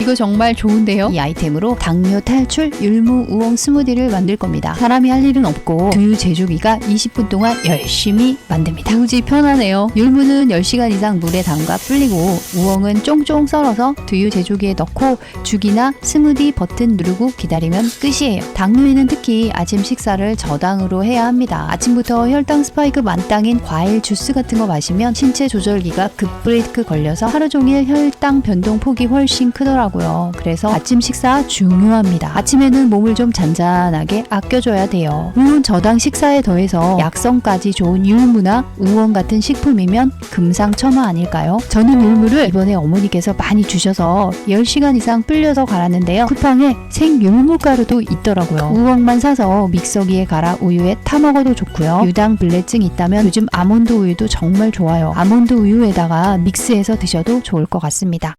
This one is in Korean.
이거 정말 좋은데요? 이 아이템으로 당뇨 탈출 율무 우엉 스무디를 만들 겁니다. 사람이 할 일은 없고 두유 제조기가 20분 동안 열심히 만듭니다. 무지 편하네요. 율무는 10시간 이상 물에 담가 불리고 우엉은 쫑쫑 썰어서 두유 제조기에 넣고 죽이나 스무디 버튼 누르고 기다리면 끝이에요. 당뇨에는 특히 아침 식사를 저당으로 해야 합니다. 아침부터 혈당 스파이크 만땅인 과일 주스 같은 거 마시면 신체 조절기가 급브레이크 걸려서 하루 종일 혈당 변동 폭이 훨씬 크더라고요. 그래서 아침 식사 중요합니다. 아침에는 몸을 좀 잔잔하게 아껴줘야 돼요. 물론 저당 식사에 더해서 약성까지 좋은 율무나 우엉 같은 식품이면 금상첨화 아닐까요? 저는 율무를 이번에 어머니께서 많이 주셔서 10시간 이상 불려서 갈았는데요. 쿠팡에 생율무가루도 있더라고요. 우엉만 사서 믹서기에 갈아 우유에 타 먹어도 좋고요. 유당 불내증 있다면 요즘 아몬드 우유도 정말 좋아요. 아몬드 우유에다가 믹스해서 드셔도 좋을 것 같습니다.